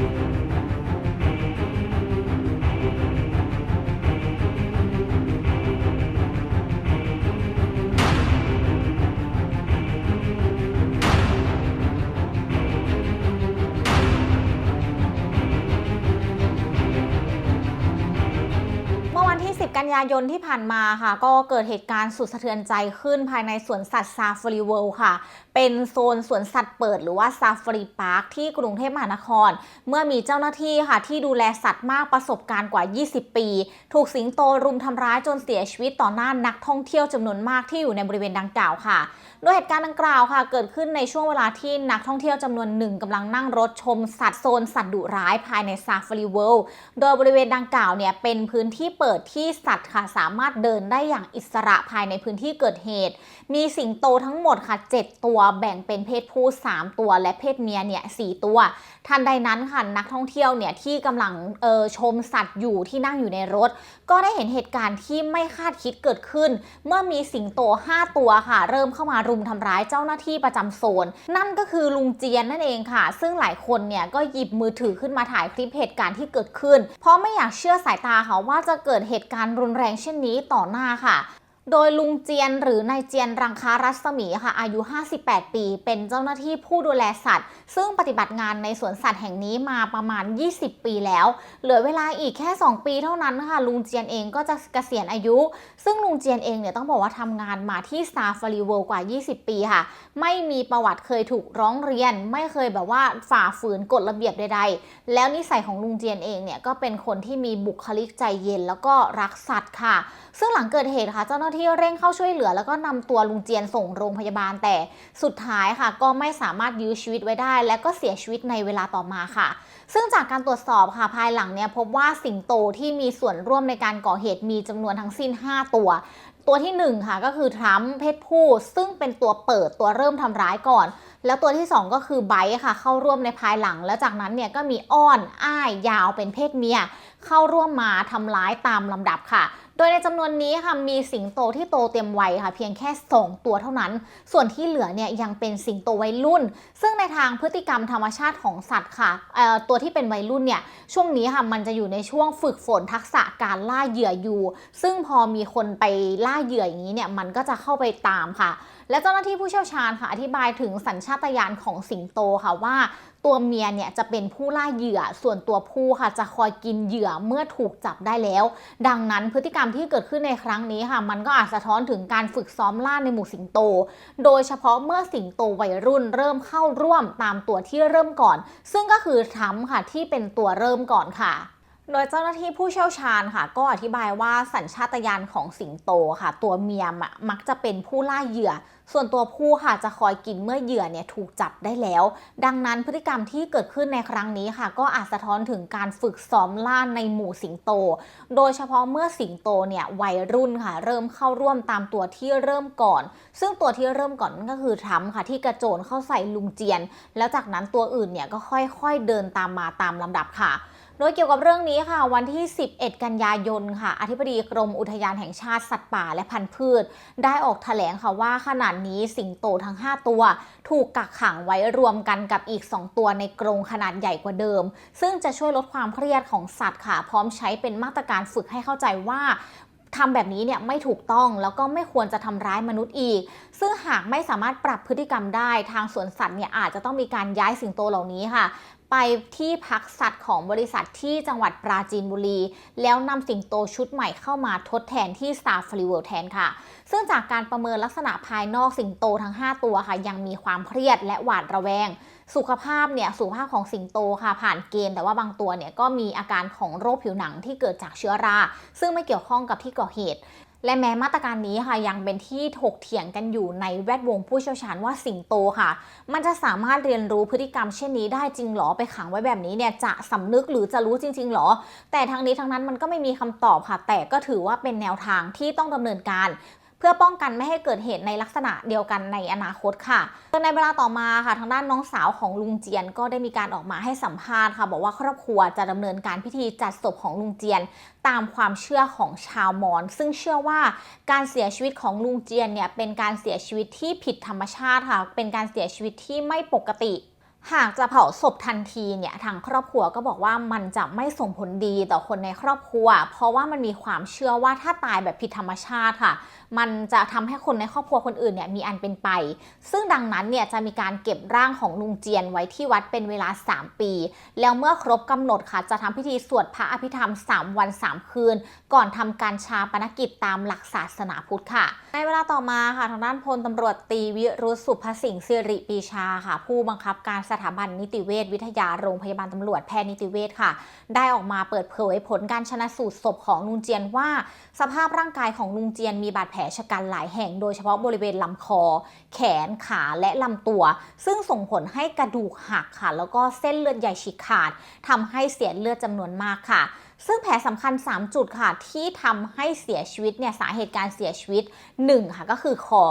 เมื่อวันที่ 10 กันยายนที่ผ่านมาค่ะ ก็เกิดเหตุการณ์สุดสะเทือนใจขึ้นภายในสวนสัตว์ซาฟารีเวิลด์ค่ะ เป็นโซนสวนสัตว์เปิดหรือว่าซาฟารีพาร์คที่กรุงเทพมหานคร เมื่อมีเจ้าหน้าที่ค่ะที่ดูแลสัตว์มากประสบการณ์กว่า 20 ปี ถูกสิงโตรุมทำร้ายจนเสียชีวิตต่อหน้านักท่องเที่ยวจำนวนมากที่อยู่ในบริเวณดังกล่าวค่ะ โดยเหตุการณ์ดังกล่าวค่ะ เกิดขึ้นในช่วงเวลาที่นักท่องเที่ยวจำนวนหนึ่งกำลังนั่งรถชมสัตว์โซนสัตว์ดุร้ายภายในซาฟารีเวิลด์โดยบริเวณดังกล่าวเนี่ยเป็นพื้นที่เปิดที่สัตว์ค่ะสามารถเดินได้อย่างอิสระภายในพื้นที่เกิดเหตุ มีสิงโตทั้งหมดค่ะ 7 ตัวแบ่งเป็นเพศผู้ 3 ตัว และเพศเมียเนี่ย4ตัว ทันใดนั้นค่ะนักท่องเที่ยวเนี่ยที่กำลังเออชมสัตว์อยู่ที่นั่งอยู่ในรถ ก็ได้เห็นเหตุการณ์ที่ไม่คาดคิดเกิดขึ้น เมื่อมีสิงโต 5 ตัวค่ะ เริ่มเข้ามารุมทำร้ายเจ้าหน้าที่ประจำโซน นั่นก็คือลุงเจียนนั่นเองค่ะ ซึ่งหลายคนเนี่ยก็หยิบมือถือขึ้นมาถ่ายคลิปเหตุการณ์ที่เกิดขึ้น เพราะไม่อยากเชื่อสายตาค่ะว่าจะเกิดเหตุการณ์รุนแรงเช่นนี้ต่อหน้าค่ะ โดยลุงเจียนหรือนายเจียนรังคารัศมีค่ะอายุ 58 ปี เป็นเจ้าหน้าที่ผู้ดูแลสัตว์ ซึ่งปฏิบัติงานในสวนสัตว์แห่งนี้มาประมาณ 20 ปีแล้ว เหลือเวลาอีกแค่ 2 ปีเท่านั้นค่ะลุงเจียนเองก็จะเกษียณอายุ ซึ่งลุงเจียนเองเนี่ยต้องบอกว่าทำงานมาที่ซาฟารีเวิลด์กว่า 20 ปีค่ะ ไม่มีประวัติเคยถูกร้องเรียน ไม่เคยแบบว่าฝ่าฝืนกฎระเบียบใด ๆ แล้วนิสัยของลุงเจียนเองเนี่ยก็เป็นคนที่มีบุคลิกใจเย็น แล้วก็รักสัตว์ค่ะ ซึ่งหลังเกิดเหตุค่ะเจ้าหน้าที่เร่งเข้าช่วยเหลือ แล้วก็นำตัวลุงเจียนส่งโรงพยาบาลแต่สุดท้ายค่ะ ก็ไม่สามารถยื้อชีวิตไว้ได้ และก็เสียชีวิตในเวลาต่อมาค่ะ ซึ่งจากการตรวจสอบค่ะภายหลังเนี่ยพบว่าสิงโตที่มีส่วนร่วมในการก่อเหตุมีจำนวนทั้งสิ้น 5 ตัวตัวที่ 1 ค่ะก็คือทรัมป์เพศผู้ ซึ่งเป็นตัวเปิดตัวเริ่มทำร้ายก่อน แล้วตัวที่ 2 ก็คือไบร์ค่ะ เข้าร่วมในภายหลัง แล้วจากนั้นเนี่ยก็มีอ้อน อ้าย ยาวเป็นเพศเมีย เข้าร่วมมาทำร้ายตามลำดับค่ะ ดยในจำนวนนี้ค่ะมีสิงโตที่โตเต็มวัยค่ะเพียงแค่ 2 ตัวเท่านั้น ส่วนที่เหลือเนี่ยยังเป็นสิงโตวัยรุ่น ซึ่งในทางพฤติกรรมธรรมชาติของสัตว์ค่ะตัวที่เป็นวัยรุ่นเนี่ยช่วงนี้ค่ะมันจะอยู่ในช่วงฝึกฝนทักษะการล่าเหยื่ออยู่ ซึ่งพอมีคนไปล่าเหยื่ออย่างนี้เนี่ยมันก็จะเข้าไปตามค่ะ และเจ้าหน้าที่ผู้เชี่ยวชาญค่ะอธิบายถึงสัญชาตญาณของสิงโตค่ะว่าตัวเมียเนี่ยจะเป็นผู้ล่าเหยื่อ ส่วนตัวผู้ค่ะจะคอยกินเหยื่อเมื่อถูกจับได้แล้ว ดังนั้นพฤติกรรมที่เกิดขึ้นในครั้งนี้ค่ะ มันก็อาจสะท้อนถึงการฝึกซ้อมล่าในหมู่สิงโต โดยเฉพาะเมื่อสิงโตวัยรุ่นเริ่มเข้าร่วมตามตัวที่เริ่มก่อน ซึ่งก็คือทรัมป์ค่ะที่เป็นตัวเริ่มก่อนค่ะ โดยเจ้าหน้าที่ผู้เชี่ยวชาญค่ะ ก็อธิบายว่าสัญชาตญาณของสิงโตค่ะ ตัวเมียมมักจะเป็นผู้ล่าเหยื่อ ส่วนตัวผู้ค่ะจะคอยกินเมื่อเหยื่อเนี่ยถูกจับได้แล้ว ดังนั้นพฤติกรรมที่เกิดขึ้นในครั้งนี้ค่ะ ก็อาจสะท้อนถึงการฝึกซ้อมล่าในหมู่สิงโต โดยเฉพาะเมื่อสิงโตเนี่ยวัยรุ่นค่ะ เริ่มเข้าร่วมตามตัวที่เริ่มก่อน ซึ่งตัวที่เริ่มก่อนนั่นก็คือทรัมค่ะ ที่กระโจนเข้าใส่ลุงเจียน แล้วจากนั้นตัวอื่นเนี่ยก็ค่อยๆเดินตามมาตามลำดับค่ะ โดยเกี่ยวกับเรื่องนี้ค่ะ วันที่ 11 กันยายนค่ะ อธิบดีกรมอุทยานแห่งชาติสัตว์ป่าและพันธุ์พืช ได้ออกแถลงค่ะว่าขณะนี้สิงโตทั้ง 5 ตัว ถูกกักขังไว้รวมกันกับอีก 2 ตัวในกรงขนาดใหญ่กว่าเดิม ซึ่งจะช่วยลดความเครียดของสัตว์ค่ะ พร้อมใช้เป็นมาตรการฝึกให้เข้าใจว่าทำแบบนี้เนี่ยไม่ถูกต้องแล้วก็ไม่ควรจะทำร้ายมนุษย์อีก ซึ่งหากไม่สามารถปรับพฤติกรรมได้ทางสวนสัตว์เนี่ยอาจจะต้องมีการย้ายสิงโตเหล่านี้ค่ะ ไปที่พักสัตว์ของบริษัทที่จังหวัดปราจีนบุรี แล้วนำสิงโตชุดใหม่เข้ามาทดแทนที่ Star f l y w o r l d แทนค่ะ ซึ่งจากการประเมินลักษณะภายนอกสิงโตทั้ง 5 ตัวค่ะ ยังมีความเครียดและหวาดระแวง สุขภาพเนี่ยสุขภาพของสิงโตค่ะผ่านเกณฑ์แต่ว่าบางตัวเนี่ยก็มีอาการของโรคผิวหนังที่เกิดจากเชื้อรา ซึ่งไม่เกี่ยวข้องกับที่ก่อเหตุ และแม้มาตรการนี้ค่ะยังเป็นที่ถกเถียงกันอยู่ในแวดวงผู้เชี่ยวชาญว่าสิงโตค่ะ มันจะสามารถเรียนรู้พฤติกรรมเช่นนี้ได้จริงหรอไปขังไว้แบบนี้เนี่ยจะสำนึกหรือจะรู้จริง ๆหรอ แต่ทั้งนี้ทั้งนั้นมันก็ไม่มีคำตอบค่ะ แต่ก็ถือว่าเป็นแนวทางที่ต้องดำเนินการ เพื่อป้องกันไม่ให้เกิดเหตุในลักษณะเดียวกันในอนาคตค่ะโดยในเวลาต่อมาค่ะ ทางด้านน้องสาวของลุงเจียนก็ได้มีการออกมาให้สัมภาษณ์ค่ะ บอกว่าครอบครัวจะดำเนินการพิธีจัดศพของลุงเจียน ตามความเชื่อของชาวมอญซึ่งเชื่อว่าการเสียชีวิตของลุงเจียนเนี่ยเป็นการเสียชีวิตที่ผิดธรรมชาติค่ะ เป็นการเสียชีวิตที่ไม่ปกติ หากจะเผาศพทันทีเนี่ยทางครอบครัวก็บอกว่ามันจะไม่ส่งผลดีต่อคนในครอบครัว เพราะว่ามันมีความเชื่อว่าถ้าตายแบบผิดธรรมชาติค่ะ มันจะทำให้คนในครอบครัวคนอื่นเนี่ยมีอันเป็นไป ซึ่งดังนั้นเนี่ยจะมีการเก็บร่างของลุงเจียนไว้ที่วัดเป็นเวลา 3 ปี แล้วเมื่อครบกำหนดค่ะจะทำพิธีสวดพระอภิธรรม 3 วัน 3 คืน ก่อนทำการชาปนกิจตามหลักศาสนาพุทธค่ะ ในเวลาต่อมาค่ะทางด้านพลตำรวจตีวิรุษสุภสิงห์สิริปีชาค่ะ ผู้บังคับการสถาบันนิติเวชวิทยาโรงพยาบาลตำรวจแพทย์นิติเวชค่ะ ได้ออกมาเปิดเผยผลการชนะสูตรศพของลุงเจียนว่า สภาพร่างกายของลุงเจียนมีบาดแผลชะกันหลายแห่งโดยเฉพาะบริเวณลำคอ แขนขาและลำตัว ซึ่งส่งผลให้กระดูกหักค่ะ แล้วก็เส้นเลือดใหญ่ฉีกขาดทำให้เสียเลือดจำนวนมากค่ะ ซึ่งแผลสำคัญ 3 จุดค่ะ ที่ทำให้เสียชีวิตเนี่ยสาเหตุการเสียชีวิต 1 ค่ะก็คือคอ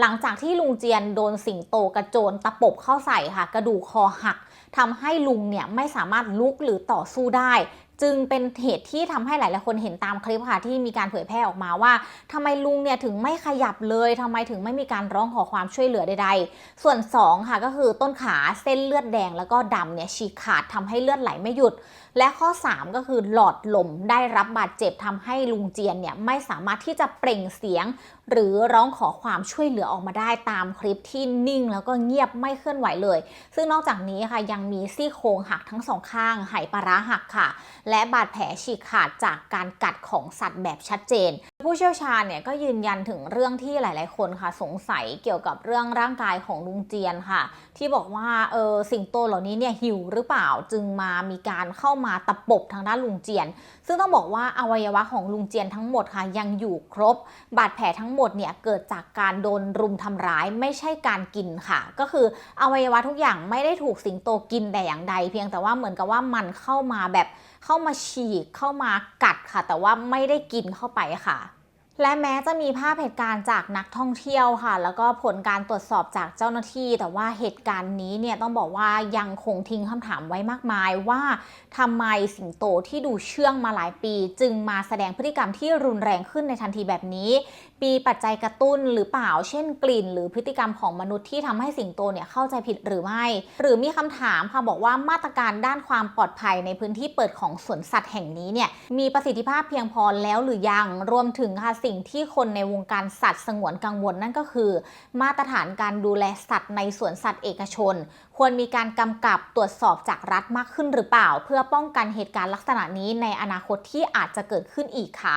หลังจากที่ลุงเจียนโดนสิงโตกระโจนตะปบเข้าใส่ค่ะ กระดูกคอหักทำให้ลุงเนี่ยไม่สามารถลุกหรือต่อสู้ได้จึงเป็นเหตุที่ทำให้หลายๆคนเห็นตามคลิปค่ะที่มีการเผยแพร่ออกมาว่าทำไมลุงเนี่ยถึงไม่ขยับเลยทำไมถึงไม่มีการร้องขอความช่วยเหลือใดๆ ส่วน 2 ค่ะก็คือต้นขาเส้นเลือดแดงแล้วก็ดำเนี่ยฉีกขาดทำให้เลือดไหลไม่หยุด และข้อ 3 ก็คือหลอดลมได้รับบาดเจ็บทำให้ลุงเจียนเนี่ยไม่สามารถที่จะเปล่งเสียง หรือร้องขอความช่วยเหลือออกมาได้ตามคลิปที่นิ่ง แล้วก็เงียบไม่เคลื่อนไหวเลย ซึ่งนอกจากนี้ค่ะยังมีซี่โครงหักทั้งสองข้างไหปลาร้าหักค่ะ และบาดแผลฉีกขาดจากการกัดของสัตว์แบบชัดเจน ผู้เชี่ยวชาญเนี่ยก็ยืนยันถึงเรื่องที่หลาย ๆ คนค่ะสงสัยเกี่ยวกับเรื่องร่างกายของลุงเจียนค่ะ ที่บอกว่าเออสิ่งโตเหล่านี้เนี่ยหิวหรือเปล่าจึงมามีการเข้ามาตะปบทางด้านลุงเจียน ซึ่งต้องบอกว่าอวัยวะของลุงเจียนทั้งหมดค่ะยังอยู่ครบ บาดแผลทั้งหมดเนี่ยเกิดจากการโดนรุมทำร้ายไม่ใช่การกินค่ะ ก็คืออวัยวะทุกอย่างไม่ได้ถูกสิงโตกินแต่อย่างใด เพียงแต่ว่าเหมือนกับว่ามันเข้ามาแบบเข้ามาฉีกเข้ามากัดค่ะ แต่ว่าไม่ได้กินเข้าไปค่ะ และแม้จะมีภาพเหตุการณ์จากนักท่องเที่ยวค่ะ แล้วก็ผลการตรวจสอบจากเจ้าหน้าที่ แต่ว่าเหตุการณ์นี้เนี่ยต้องบอกว่ายังคงทิ้งคำถามไว้มากมายว่าทำไมสิงโตที่ดูเชื่องมาหลายปี จึงมาแสดงพฤติกรรมที่รุนแรงขึ้นในทันทีแบบนี้ มีปัจจัยกระตุ้นหรือเปล่า เช่นกลิ่น หรือพฤติกรรมของมนุษย์ที่ทำให้สิงโตเนี่ยเข้าใจผิดหรือไม่ หรือมีคำถามค่ะบอกว่ามาตรการด้านความปลอดภัยในพื้นที่เปิดของสวนสัตว์แห่งนี้เนี่ยมีประสิทธิภาพเพียงพอแล้วหรือยังรวมถึงค่ะสิ่งที่คนในวงการสัตว์สงวนกังวลนั่นก็คือ มาตรฐานการดูแลสัตว์ในสวนสัตว์เอกชน ควรมีการกำกับตรวจสอบจากรัฐมากขึ้นหรือเปล่า เพื่อป้องกันเหตุการณ์ลักษณะนี้ในอนาคตที่อาจจะเกิดขึ้นอีกค่ะ